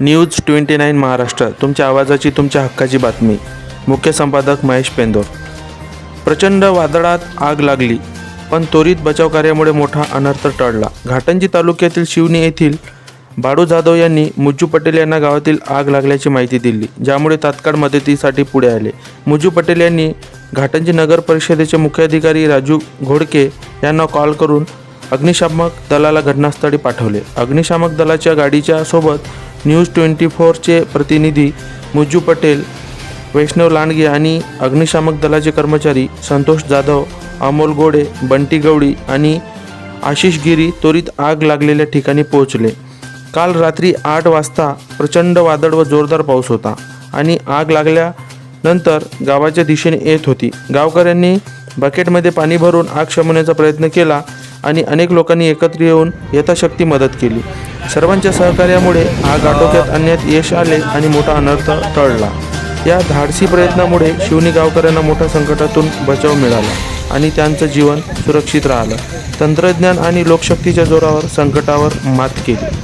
News twenty nine Maharashtra तुमच्या आवाजाची तुमच्या हक्काची बातमी. मुख्य संपादक महेश पेंदोर. प्रचंड वादळात आग लागली पण त्वरित बचाव कार्यामुळे मोठा अनर्थ टळला. घाटंजी तालुक्यातील शिवनी येथील बाडू जाधव यांनी मुज्जू पटेल यांना गावातील आग लागल्याची माहिती दिली ज्यामुळे तात्काळ मदतीसाठी पुढे आले. मुज्जू पटेल यांनी घाटंजी नगर परिषदेचे मुख्याधिकारी राजू घोडके यांना कॉल करून अग्निशामक दलाला घटनास्थळी पाठवले. अग्निशामक दलाच्या गाडीच्या सोबत न्यूज ट्वेंटी फोरचे प्रतिनिधी मुज्जू पटेल वैष्णव लांडगे आणि अग्निशामक दलाचे कर्मचारी संतोष जाधव अमोल गोडे बंटी गवळी आणि आशिष गिरी त्वरित आग लागलेल्या ठिकाणी पोहोचले. काल रात्री आठ वाजता प्रचंड वादळ व जोरदार पाऊस होता आणि आग लागल्यानंतर गावाच्या दिशेने येत होती. गावकऱ्यांनी बकेटमध्ये पाणी भरून आग शमवण्याचा प्रयत्न केला आणि अनेक लोकांनी एकत्र येऊन यथाशक्ती मदत केली. सर्वांच्या सहकार्यामुळे आग आटोक्यात आणण्यात यश आले आणि मोठा अनर्थ टळला. या धाडसी प्रयत्नामुळे शिवनी गावकऱ्यांना मोठ्या संकटातून बचाव मिळाला आणि त्यांचं जीवन सुरक्षित राहिलं. तंत्रज्ञान आणि लोकशक्तीच्या जोरावर संकटावर मात केली.